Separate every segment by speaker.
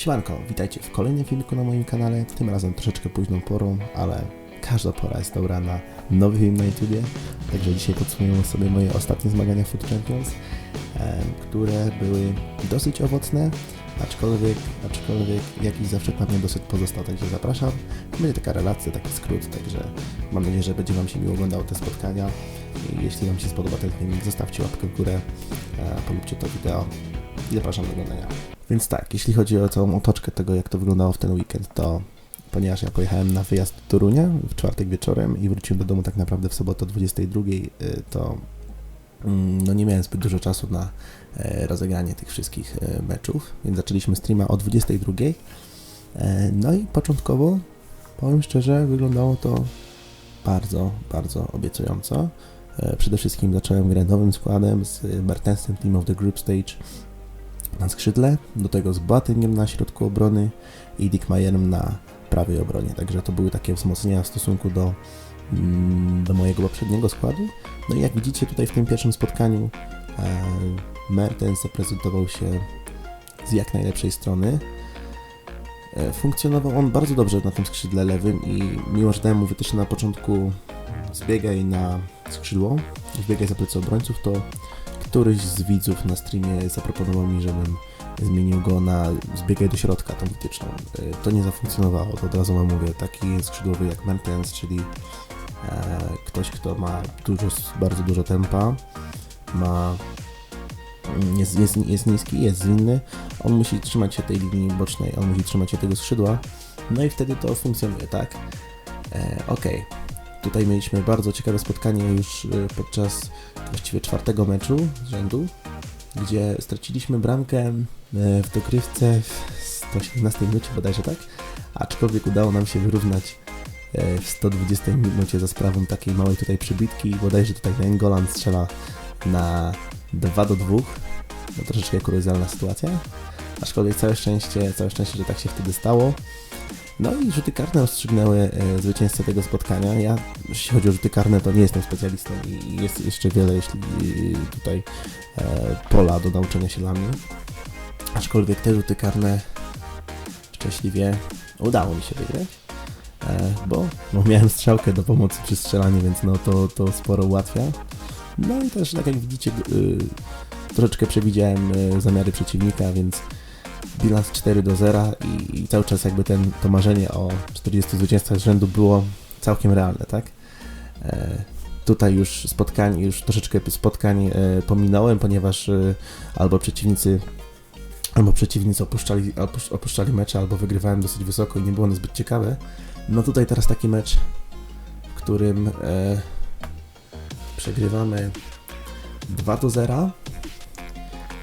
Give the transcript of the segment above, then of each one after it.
Speaker 1: Siemanko, witajcie w kolejnym filmiku na moim kanale, tym razem troszeczkę późną porą, ale każda pora jest dobra na nowy film na YouTubie, także dzisiaj podsumujemy sobie moje ostatnie zmagania Food Champions, które były dosyć owocne, aczkolwiek, aczkolwiek jakiś zawsze na mnie dosyć pozostał, także zapraszam. Będzie taka relacja, taki skrót, także mam nadzieję, że będzie Wam się miło oglądało te spotkania. I jeśli Wam się spodoba ten filmik, zostawcie łapkę w górę, polubcie to wideo i zapraszam do oglądania. Więc tak, jeśli chodzi o całą otoczkę tego, jak to wyglądało w ten weekend, to ponieważ ja pojechałem na wyjazd do Torunia w czwartek wieczorem i wróciłem do domu tak naprawdę w sobotę o 22, y, to mm, no nie miałem zbyt dużo czasu na e, rozegranie tych wszystkich e, meczów, więc zaczęliśmy streama o 22. E, No i początkowo, powiem szczerze, wyglądało to bardzo, bardzo obiecująco. Przede wszystkim zacząłem grę nowym składem z Mertensem Team of the Group Stage na skrzydle, do tego z Boatengiem na środku obrony i Dickmayerem na prawej obronie. Także to były takie wzmocnienia w stosunku do, mm, do mojego poprzedniego składu. No i jak widzicie tutaj w tym pierwszym spotkaniu e, Mertens zaprezentował się z jak najlepszej strony. E, Funkcjonował on bardzo dobrze na tym skrzydle lewym i mimo, że dałem mu wytyczne na początku zbiegaj na skrzydło, zbiegaj za plecy obrońców, to któryś z widzów na streamie zaproponował mi, żebym zmienił go na zbiegaj do środka, tą wytyczną. E, To nie zafunkcjonowało, to od razu wam mówię. Taki skrzydłowy jak Mertens, czyli e, ktoś, kto ma dużo, bardzo dużo tempa, ma mm, jest, jest, jest niski, jest zwinny, on musi trzymać się tej linii bocznej, on musi trzymać się tego skrzydła, no i wtedy to funkcjonuje, tak? E, Okej, tutaj mieliśmy bardzo ciekawe spotkanie już e, podczas właściwie czwartego meczu z rzędu, gdzie straciliśmy bramkę e, w dogrywce w 118 minucie bodajże, tak? Aczkolwiek udało nam się wyrównać e, w 120 minucie za sprawą takiej małej tutaj przybitki. Bodajże tutaj Nengolan strzela na 2 do 2. No troszeczkę kuriozalna sytuacja. Aczkolwiek całe szczęście, całe szczęście, że tak się wtedy stało. No i rzuty karne rozstrzygnęły e, zwycięzcę tego spotkania. Ja, jeśli chodzi o rzuty karne, to nie jestem specjalistą i jest jeszcze wiele, jeśli e, tutaj e, pola do nauczenia się dla mnie. Aczkolwiek te rzuty karne szczęśliwie udało mi się wygrać, e, bo, bo miałem strzałkę do pomocy przy strzelaniu, więc no to, to sporo ułatwia. No i też, tak jak widzicie, y, troszeczkę przewidziałem y, zamiary przeciwnika, więc bilans 4 do 0 i, i cały czas jakby ten, to marzenie o 40 zwycięstwach z rzędu było całkiem realne, tak? E, tutaj już spotkań, już troszeczkę spotkań e, pominąłem, ponieważ e, albo przeciwnicy albo przeciwnicy opuszczali, opusz- opuszczali mecze, albo wygrywałem dosyć wysoko i nie było one zbyt ciekawe. No tutaj teraz taki mecz, w którym e, przegrywamy 2 do 0.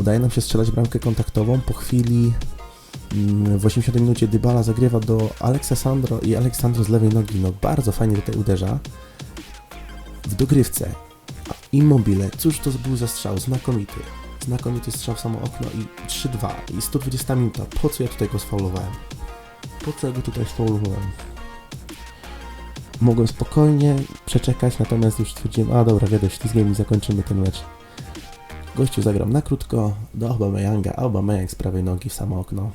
Speaker 1: Udaje nam się strzelać bramkę kontaktową. Po chwili mm, w 80 minucie Dybala zagrywa do Alexa Sandro i Aleksandro z lewej nogi. No bardzo fajnie tutaj uderza. W dogrywce. Immobile. Cóż to był za strzał? Znakomity. Znakomity strzał w samo okno i 3-2. I 120 minuta. Po co ja tutaj go sfaulowałem? Po co ja go tutaj sfaulowałem? Mogłem spokojnie przeczekać, natomiast już stwierdziłem, a dobra, wiadomo, ślizgiem i zakończymy ten mecz. Gościu zagrał na krótko do Aubameyanga, Aubameyang z prawej nogi w samo okno.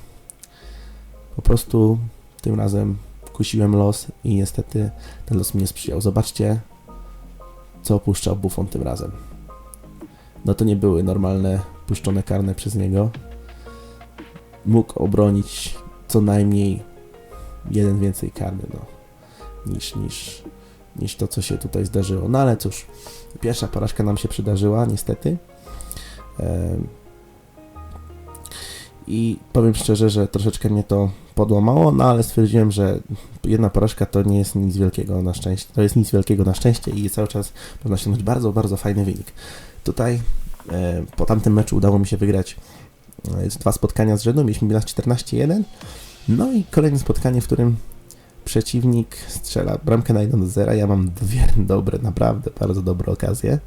Speaker 1: Po prostu tym razem kusiłem los i niestety ten los mi nie sprzyjał. Zobaczcie, co opuszczał Buffon tym razem. No to nie były normalne puszczone karne przez niego. Mógł obronić co najmniej jeden więcej karny, no, niż, niż, niż to, co się tutaj zdarzyło. No ale cóż, pierwsza porażka nam się przydarzyła, niestety. I powiem szczerze, że troszeczkę mnie to podłamało, no ale stwierdziłem, że jedna porażka to nie jest nic wielkiego na szczęście. To jest nic wielkiego na szczęście i cały czas można osiągnąć bardzo, bardzo fajny wynik. Tutaj po tamtym meczu udało mi się wygrać e, dwa spotkania z rzędu, mieliśmy bilans 14-1. No i kolejne spotkanie, w którym przeciwnik strzela bramkę na 1 do 0. Ja mam dwie dobre, naprawdę bardzo dobre okazje.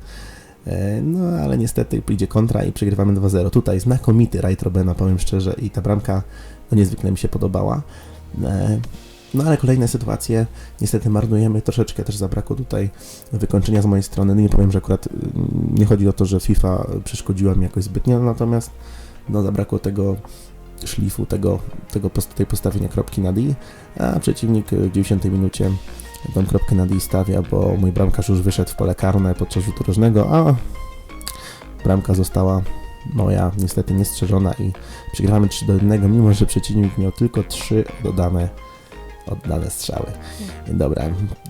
Speaker 1: E, No ale niestety pójdzie kontra i przegrywamy 2-0. Tutaj znakomity rajd Robena, powiem szczerze, i ta bramka no niezwykle mi się podobała. E, No ale kolejne sytuacje niestety marnujemy, troszeczkę też zabrakło tutaj wykończenia z mojej strony. No nie powiem, że akurat y, nie chodzi o to, że FIFA przeszkodziła mi jakoś zbytnio, natomiast no zabrakło tego szlifu tego, tego post tej postawienia kropki na D, a przeciwnik w 90 minucie tą kropkę na D stawia, bo mój bramkarz już wyszedł w pole karne podczas rzutu rożnego, a bramka została moja niestety niestrzeżona i przegrywamy 3 do 1, mimo że przeciwnik miał tylko 3 dodane oddane strzały. Dobra,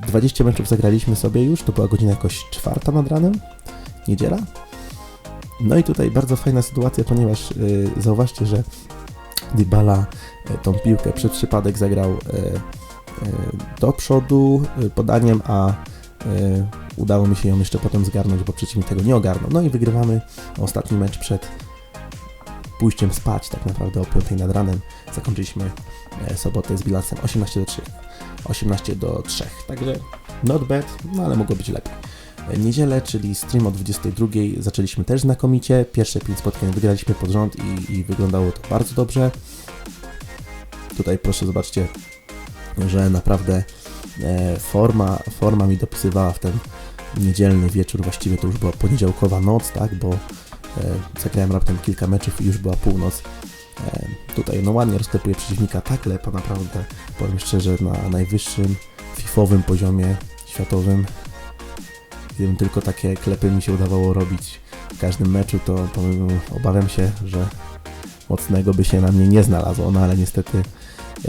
Speaker 1: 20 meczów zagraliśmy sobie już, to była godzina jakoś czwarta nad ranem, niedziela. No i tutaj bardzo fajna sytuacja, ponieważ yy, zauważcie, że Dybala y, tą piłkę przez przypadek zagrał y, y, do przodu podaniem, a udało mi się ją jeszcze potem zgarnąć, bo przeciwnik tego nie ogarnął. No i wygrywamy ostatni mecz przed pójściem spać, tak naprawdę o 5 nad ranem. Zakończyliśmy e, sobotę z bilansem 18 do 3. 18 do 3. Także not bad, no ale mogło być lepiej. E, niedzielę, czyli stream o 22, zaczęliśmy też znakomicie. Pierwsze 5 spotkań wygraliśmy pod rząd i, i wyglądało to bardzo dobrze. Tutaj proszę zobaczcie, że naprawdę e, forma, forma mi dopisywała w ten niedzielny wieczór, właściwie to już była poniedziałkowa noc, tak, bo E, zagrałem raptem kilka meczów i już była północ. E, tutaj no ładnie rozklepuje przeciwnika, tak lepa naprawdę, powiem szczerze, na najwyższym fifowym poziomie światowym. Gdybym tylko takie klepy mi się udawało robić w każdym meczu, to obawiam się, że mocnego by się na mnie nie znalazło, no ale niestety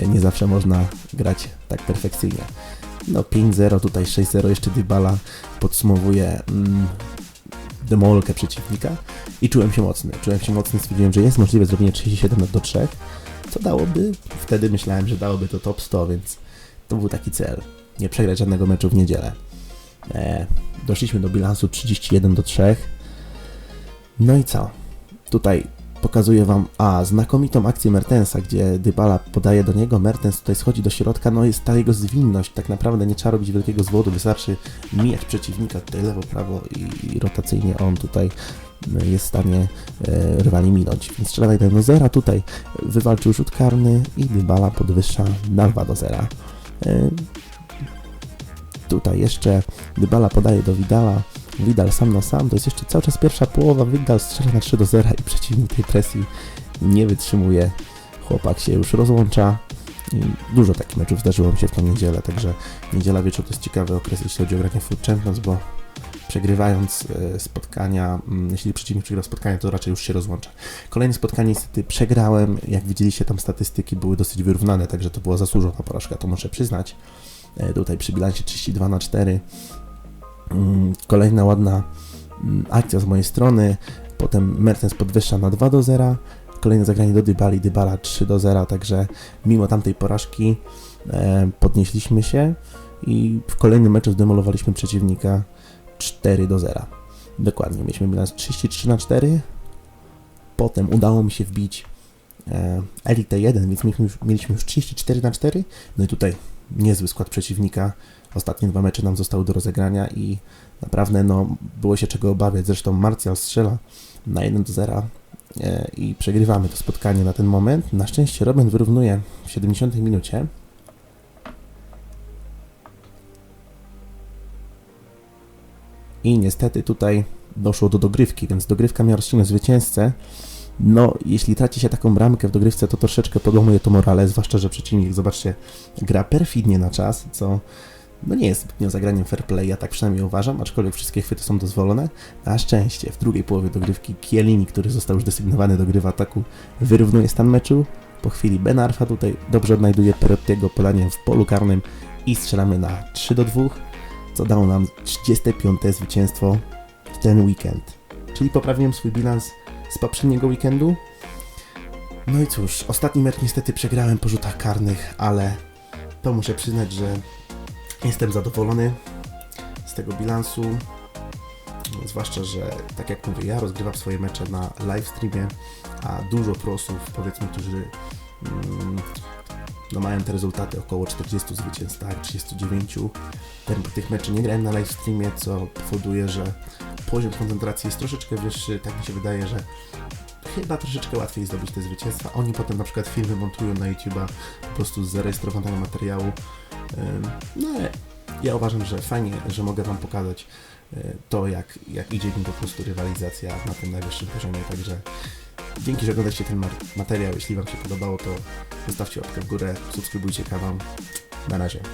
Speaker 1: nie zawsze można grać tak perfekcyjnie. No 5-0, tutaj 6-0, jeszcze Dybala podsumowuje mm, demolkę przeciwnika i czułem się mocny. Czułem się mocny, stwierdziłem, że jest możliwe zrobienie 37 do 3, co dałoby, wtedy myślałem, że dałoby to top 100, więc to był taki cel. Nie przegrać żadnego meczu w niedzielę. E, doszliśmy do bilansu 31 do 3. No i co? Tutaj pokazuję Wam, a znakomitą akcję Mertensa, gdzie Dybala podaje do niego, Mertens tutaj schodzi do środka, no jest ta jego zwinność, tak naprawdę nie trzeba robić wielkiego zwodu, wystarczy mijać przeciwnika tutaj lewo, prawo i, i rotacyjnie on tutaj no, jest w stanie e, rywali minąć. Więc strzela 1 do 0, tutaj wywalczył rzut karny i Dybala podwyższa na 2 do 0. E, tutaj jeszcze Dybala podaje do Vidala, Widal sam na sam, to jest jeszcze cały czas pierwsza połowa, Widal strzela na 3 do 0 i przeciwnik tej presji nie wytrzymuje. Chłopak się już rozłącza. I dużo takich meczów zdarzyło mi się w tą niedzielę, także niedziela wieczór to jest ciekawy okres, jeśli chodzi o granie Food Champions, bo przegrywając e, spotkania, mm, jeśli przeciwnik przegrał spotkanie, to raczej już się rozłącza. Kolejne spotkanie niestety przegrałem, jak widzieliście tam statystyki były dosyć wyrównane, także to była zasłużona porażka, to muszę przyznać. E, tutaj przy bilansie 32 na 4 Mm, kolejna ładna mm, akcja z mojej strony. Potem Mertens podwyższa na 2 do 0. Kolejne zagranie do Dybali, Dybala 3 do 0, także mimo tamtej porażki e, podnieśliśmy się i w kolejnym meczu zdemolowaliśmy przeciwnika 4 do 0. Dokładnie, mieliśmy bilans 33 na 4. Potem udało mi się wbić e, Elite 1, więc mieliśmy już, mieliśmy już 34 na 4. No i tutaj niezły skład przeciwnika. Ostatnie dwa mecze nam zostały do rozegrania i naprawdę no, było się czego obawiać. Zresztą Marcjal strzela na 1 do 0 e, i przegrywamy to spotkanie na ten moment. Na szczęście Robin wyrównuje w 70 minucie. I niestety tutaj doszło do dogrywki, więc dogrywka miała rozstrzygnąć zwycięzcę. No, jeśli traci się taką bramkę w dogrywce, to troszeczkę podłamuje to morale, zwłaszcza, że przeciwnik, zobaczcie, gra perfidnie na czas, co no nie jest zbytnio zagraniem fair play, ja tak przynajmniej uważam, aczkolwiek wszystkie chwyty są dozwolone. Na szczęście w drugiej połowie dogrywki Kielini, który został już desygnowany do gry w ataku, wyrównuje stan meczu. Po chwili Ben Arfa tutaj dobrze odnajduje Perottiego podaniem w polu karnym i strzelamy na 3 do 2, co dało nam 35. zwycięstwo w ten weekend. Czyli poprawiłem swój bilans z poprzedniego weekendu. No i cóż, ostatni mecz niestety przegrałem po rzutach karnych, ale to muszę przyznać, że jestem zadowolony z tego bilansu. Zwłaszcza, że tak jak mówię, ja rozgrywam swoje mecze na live streamie, a dużo prosów, powiedzmy, którzy mm, no mają te rezultaty około 40 zwycięstw, tak, 39. Ten, tych meczy nie grałem na live streamie, co powoduje, że poziom koncentracji jest troszeczkę wyższy. Tak mi się wydaje, że chyba troszeczkę łatwiej zdobyć te zwycięstwa. Oni potem na przykład filmy montują na YouTube'a po prostu z zarejestrowanego materiału. No ale ja uważam, że fajnie, że mogę Wam pokazać e, to, jak, jak idzie mi po prostu rywalizacja na tym najwyższym poziomie, także Dzięki, że oglądacie ten materiał. Jeśli Wam się podobało, to zostawcie łapkę w górę, subskrybujcie kanał. Na razie.